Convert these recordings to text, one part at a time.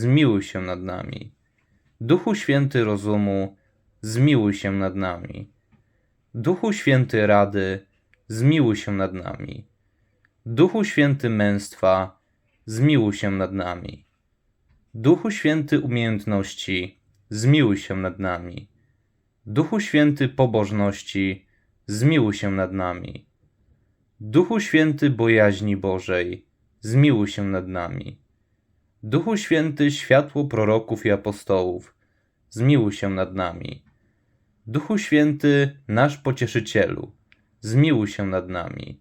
zmiłuj się nad nami. Duchu Święty Rozumu, zmiłuj się nad nami. Duchu Święty Rady, zmiłuj się nad nami. Duchu Święty Męstwa, zmiłuj się nad nami. Duchu Święty Umiejętności, zmiłuj się nad nami. Duchu Święty Pobożności, zmiłuj się nad nami. Duchu Święty Bojaźni Bożej, zmiłuj się nad nami. Duchu Święty Światło Proroków i Apostołów, zmiłuj się nad nami. Duchu Święty Nasz Pocieszycielu, zmiłuj się nad nami.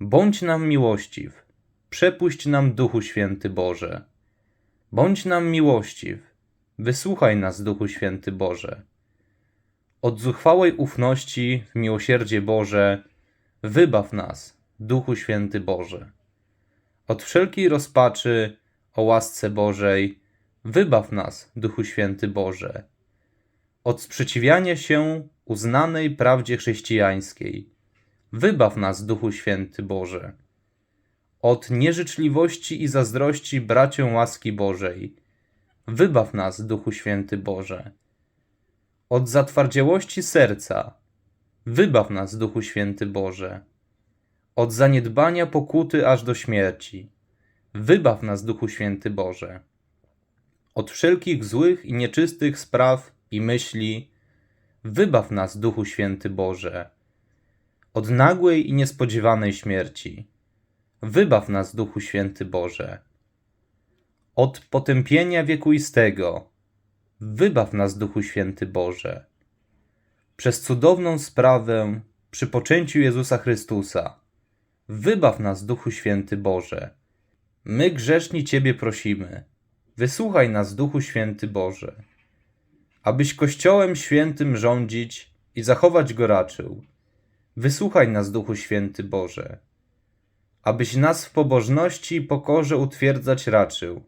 Bądź nam miłościw, przepuść nam Duchu Święty Boże. Bądź nam miłościw, wysłuchaj nas Duchu Święty Boże. Od zuchwałej ufności w miłosierdzie Boże, wybaw nas, Duchu Święty Boże. Od wszelkiej rozpaczy o łasce Bożej, wybaw nas, Duchu Święty Boże. Od sprzeciwiania się uznanej prawdzie chrześcijańskiej, wybaw nas, Duchu Święty Boże. Od nieżyczliwości i zazdrości braciom łaski Bożej, wybaw nas, Duchu Święty Boże. Od zatwardziałości serca, wybaw nas, Duchu Święty Boże. Od zaniedbania pokuty aż do śmierci, wybaw nas, Duchu Święty Boże. Od wszelkich złych i nieczystych spraw i myśli, wybaw nas, Duchu Święty Boże. Od nagłej i niespodziewanej śmierci, wybaw nas, Duchu Święty Boże. Od potępienia wiekuistego, wybaw nas, Duchu Święty Boże. Przez cudowną sprawę przy poczęciu Jezusa Chrystusa, wybaw nas, Duchu Święty Boże. My grzeszni Ciebie prosimy, wysłuchaj nas, Duchu Święty Boże. Abyś Kościołem Świętym rządzić i zachować go raczył, wysłuchaj nas, Duchu Święty Boże. Abyś nas w pobożności i pokorze utwierdzać raczył,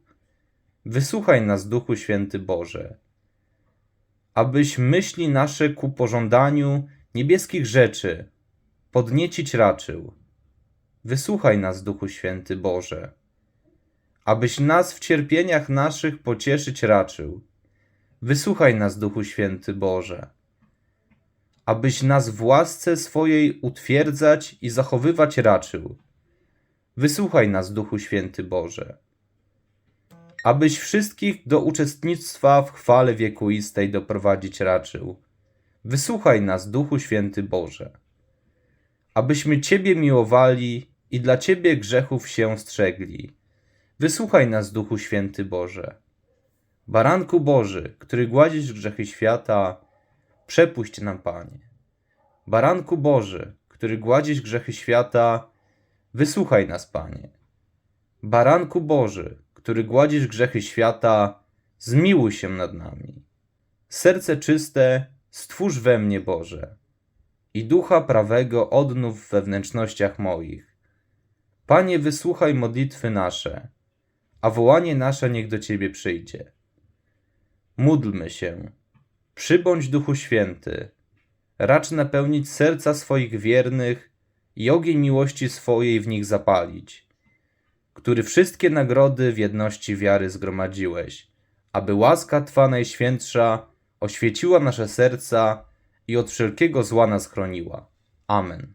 wysłuchaj nas, Duchu Święty Boże. Abyś myśli nasze ku pożądaniu niebieskich rzeczy podniecić raczył, wysłuchaj nas, Duchu Święty Boże. Abyś nas w cierpieniach naszych pocieszyć raczył, wysłuchaj nas, Duchu Święty Boże. Abyś nas w łasce swojej utwierdzać i zachowywać raczył, wysłuchaj nas, Duchu Święty Boże. Abyś wszystkich do uczestnictwa w chwale wiekuistej doprowadzić raczył, wysłuchaj nas, Duchu Święty Boże. Abyśmy Ciebie miłowali i dla Ciebie grzechów się strzegli, wysłuchaj nas, Duchu Święty Boże. Baranku Boży, który gładzisz grzechy świata, przepuść nam, Panie. Baranku Boży, który gładzisz grzechy świata, wysłuchaj nas, Panie. Baranku Boży, który gładzisz grzechy świata, zmiłuj się nad nami. Serce czyste stwórz we mnie, Boże, i ducha prawego odnów we wnętrznościach moich. Panie, wysłuchaj modlitwy nasze, a wołanie nasze niech do Ciebie przyjdzie. Módlmy się. Przybądź Duchu Święty, racz napełnić serca swoich wiernych i ogień miłości swojej w nich zapalić, który wszystkie nagrody w jedności wiary zgromadziłeś, aby łaska Twa najświętsza oświeciła nasze serca i od wszelkiego zła nas chroniła. Amen.